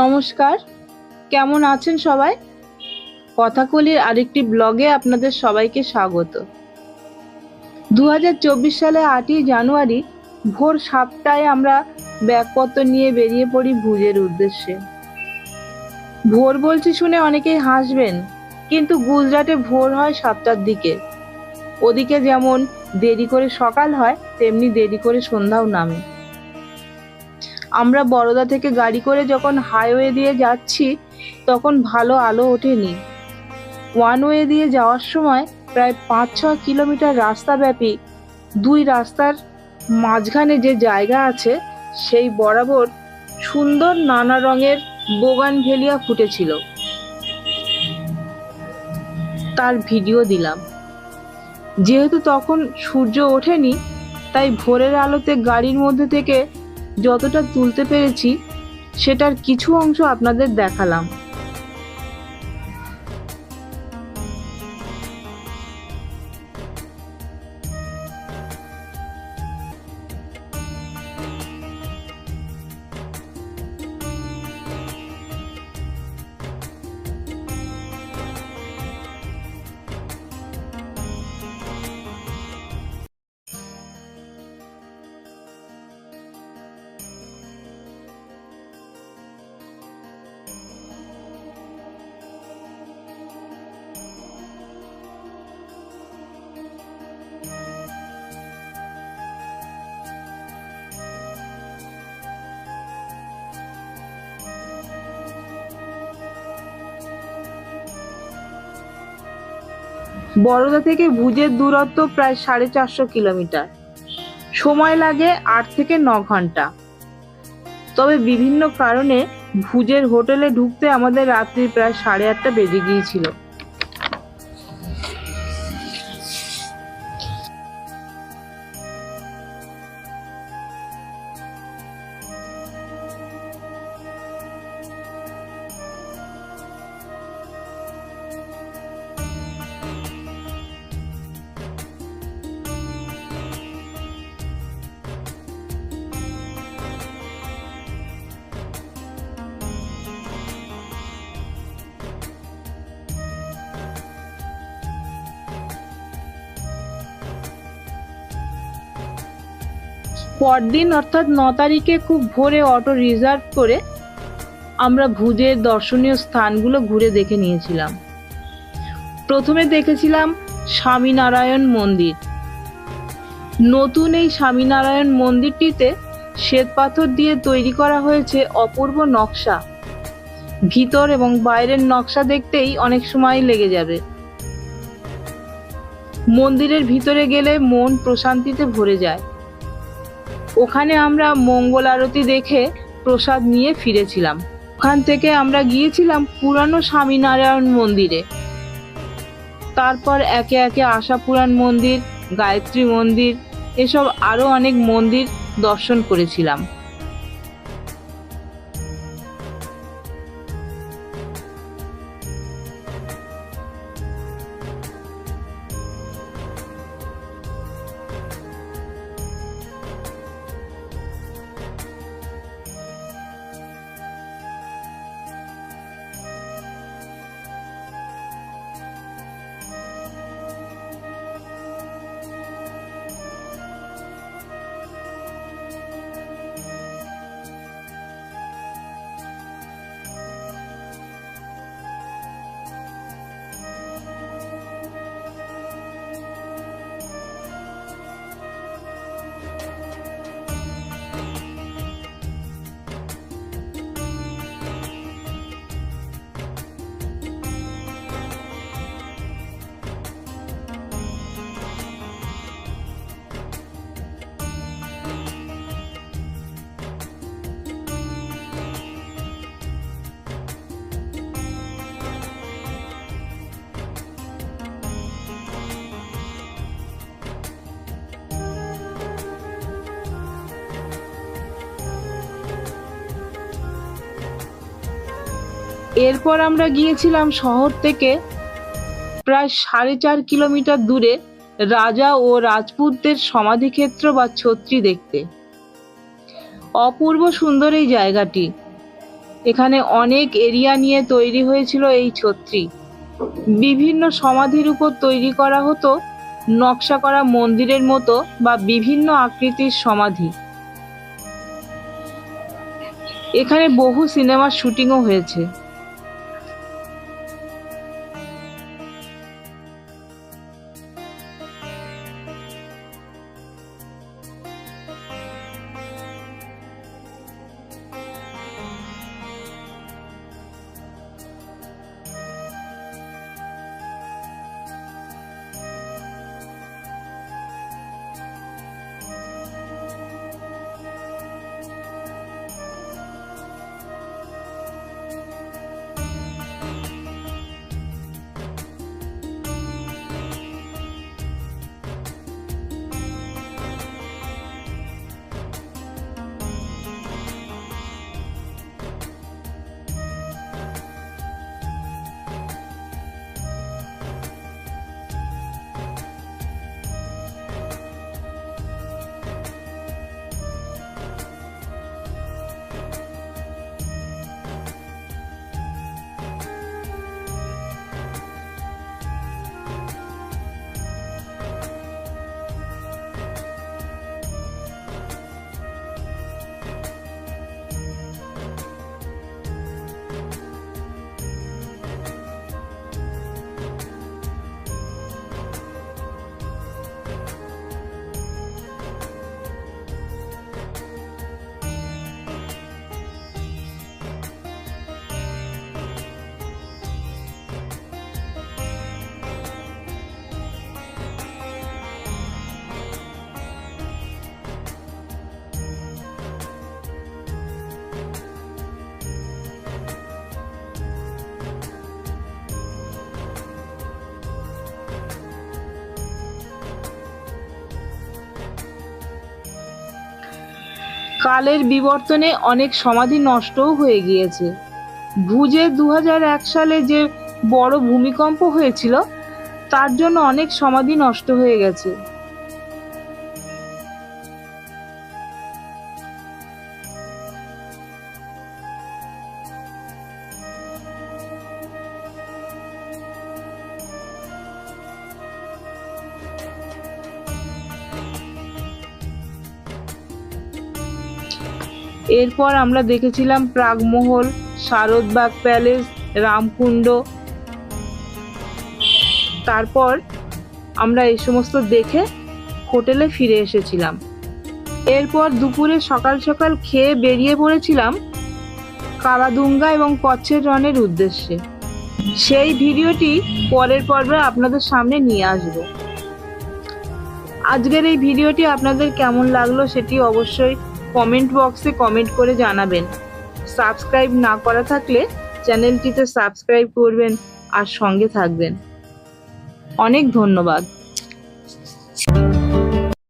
নমস্কার। কেমন আছেন সবাই? কথাকলির আরেকটি ব্লগে আপনাদের সবাইকে স্বাগত। দু হাজার চব্বিশ সালে আটই জানুয়ারি ভোর সাতটায় আমরা ব্যাগপত্র নিয়ে বেরিয়ে পড়ি ভুজের উদ্দেশ্যে। ভোর বলছি শুনে অনেকেই হাসবেন, কিন্তু গুজরাটে ভোর হয় সাতটার দিকে। ওদিকে যেমন দেরি করে সকাল হয়, তেমনি দেরি করে সন্ধ্যাও নামে। আমরা বরোদা থেকে গাড়ি করে যখন হাইওয়ে দিয়ে যাচ্ছি, তখন ভালো আলো ওঠেনি। ওয়ান ওয়ে দিয়ে যাওয়ার সময় প্রায় পাঁচ ছ কিলোমিটার রাস্তা ব্যাপী দুই রাস্তার মাঝখানে যে জায়গা আছে, সেই বরাবর সুন্দর নানা রঙের বোগান ভেলিয়া ফুটেছিল। তার ভিডিও দিলাম। যেহেতু তখন সূর্য ওঠেনি, তাই ভোরের আলোতে গাড়ির মধ্যে থেকে যতটা তুলতে পেরেছি সেটার কিছু অংশ আপনাদের দেখালাম। বরোদা থেকে ভুজের দূরত্ব প্রায় সাড়ে চারশো কিলোমিটার। সময় লাগে আট থেকে ন ঘণ্টা। তবে বিভিন্ন কারণে ভুজের হোটেলে ঢুকতে আমাদের রাত্রি প্রায় সাড়ে আটটা বেজে গিয়েছিল। পরদিন অর্থাৎ ন তারিখে খুব ভোরে অটো রিজার্ভ করে আমরা ভুজের দর্শনীয় স্থানগুলো ঘুরে দেখে নিয়েছিলাম। প্রথমে দেখেছিলাম স্বামীনারায়ণ মন্দির। নতুন এই স্বামীনারায়ণ মন্দিরটিতে শ্বেতপাথর দিয়ে তৈরি করা হয়েছে অপূর্ব নকশা। ভিতর এবং বাইরের নকশা দেখতেই অনেক সময় লেগে যাবে। মন্দিরের ভিতরে গেলে মন প্রশান্তিতে ভরে যায়। ওখানে আমরা মঙ্গল আরতি দেখে প্রসাদ নিয়ে ফিরেছিলাম। ওখান থেকে আমরা গিয়েছিলাম পুরানো স্বামীনারায়ণ মন্দিরে। তারপর একে একে আশাপুরাণ মন্দির, গায়ত্রী মন্দির, এসব আরও অনেক মন্দির দর্শন করেছিলাম। এরপর আমরা গিয়েছিলাম শহর থেকে প্রায় সাড়ে চার কিলোমিটার দূরে রাজা ও রাজপুতদের সমাধিক্ষেত্র বা ছত্রি দেখতে। অপূর্ব সুন্দর এই জায়গাটি। এখানে অনেক এরিয়া নিয়ে তৈরি হয়েছিল এই ছত্রি। বিভিন্ন সমাধির উপর তৈরি করা হতো নকশা করা মন্দিরের মতো বা বিভিন্ন আকৃতির সমাধি। এখানে বহু সিনেমার শুটিংও হয়েছে। কালের বিবর্তনে অনেক সমাধি নষ্টও হয়ে গিয়েছে। ভুজে দু এক সালে যে বড় ভূমিকম্প হয়েছিল, তার জন্য অনেক সমাধি নষ্ট হয়ে গেছে। এরপর আমরা দেখেছিলাম প্রাগমহল শারদবাগ প্যালেস, রামকুণ্ড। তারপর আমরা এই সমস্ত দেখে হোটেলে ফিরে এসেছিলাম। এরপর দুপুরে সকাল সকাল খেয়ে বেরিয়ে পড়েছিলাম কালাদুঙ্গা এবং কচ্ছের রনের উদ্দেশ্যে। সেই ভিডিওটি পরের পর্বে আপনাদের সামনে নিয়ে আসব। আজকের এই ভিডিওটি আপনাদের কেমন লাগল সেটি অবশ্যই কমেন্ট বক্সে কমেন্ট করে জানাবেন। সাবস্ক্রাইব না করা থাকলে চ্যানেলটিতে সাবস্ক্রাইব করবেন আর সঙ্গে থাকবেন। অনেক ধন্যবাদ।